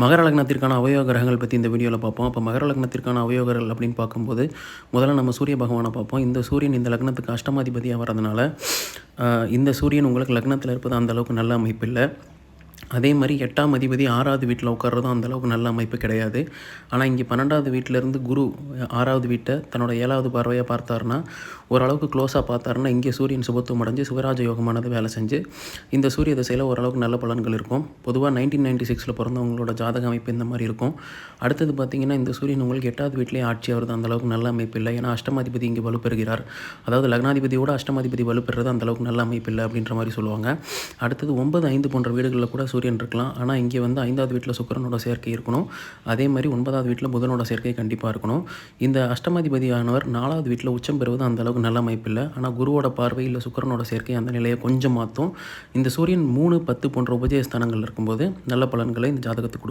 மகர லக்னத்திற்கான அவயோக கிரகங்கள் பற்றி இந்த வீடியோவில் பார்ப்போம். அப்போ மகர லக்னத்திற்கான அவயோகர்கள் அப்படின்னு பார்க்கும்போது முதல்ல நம்ம சூரிய பகவானை பார்ப்போம். இந்த சூரியன் இந்த லக்னத்துக்கு அஷ்டமாதிபதியாக வரதுனால இந்த சூரியன் உங்களுக்கு லக்னத்தில் இருப்பது அந்த அளவுக்கு நல்ல அமைப்பு இல்லை அதே மாதிரி எட்டாம் அதிபதி ஆறாவது வீட்டில் உட்கார்றதும் அந்தளவுக்கு நல்ல அமைப்பு கிடையாது. ஆனால் இங்கே பன்னெண்டாவது வீட்டிலேருந்து குரு ஆறாவது வீட்டை தன்னோட ஏழாவது பார்வையாக பார்த்தாருன்னா ஓரளவுக்கு க்ளோஸாக பார்த்தாருன்னா இங்கே சூரியன் சுபத்துவம் அடைஞ்சு சிவராஜ யோகமானது வேலை செஞ்சு இந்த சூரிய திசையில் ஓரளவுக்கு நல்ல பலன்கள் இருக்கும். பொதுவாக நைன்டீன் நைன்டி சிக்ஸில் பிறந்தவங்களோட ஜாதக அமைப்பு இந்த மாதிரி இருக்கும். அடுத்தது பார்த்திங்கன்னா இந்த சூரியன் உங்களுக்கு எட்டாவது வீட்டிலேயே ஆட்சி ஆகிறது அந்தளவுக்கு நல்ல அமைப்பு இல்லை. ஏன்னா அஷ்டமாதிபதி இங்கே வலுப்பெறுகிறார். அதாவது லக்னாதிபதியோட அஷ்டமாதிபதி வலுப்பெறுறது அந்த அளவுக்கு நல்ல அமைப்பு இல்லை அப்படின்ற மாதிரி சொல்லுவாங்க. அடுத்தது ஒன்பது ஐந்து போன்ற வீடுகளில் கூட சூரியன் இருக்கலாம். ஆனால் இங்கே வந்து ஐந்தாவது வீட்டில் சுக்கிரனோட சேர்க்கை இருக்கணும். அதே மாதிரி ஒன்பதாவது வீட்டில் புதனோட சேர்க்கை கண்டிப்பாக இருக்கணும். இந்த அஷ்டமாதிபதியானவர் நாலாவது வீட்டில் உச்சம் பெறுவது அந்த அளவுக்கு நல்ல அமைப்பு இல்லை. ஆனால் குருவோட பார்வை இல்லை சுக்கரனோட சேர்க்கை அந்த நிலையை கொஞ்சம் மாற்றும். இந்த சூரியன் மூணு பத்து போன்ற உபஜய ஸ்தானங்கள் இருக்கும்போது நல்ல பலன்களை இந்த ஜாதகத்துக்கு கொடுப்பார்.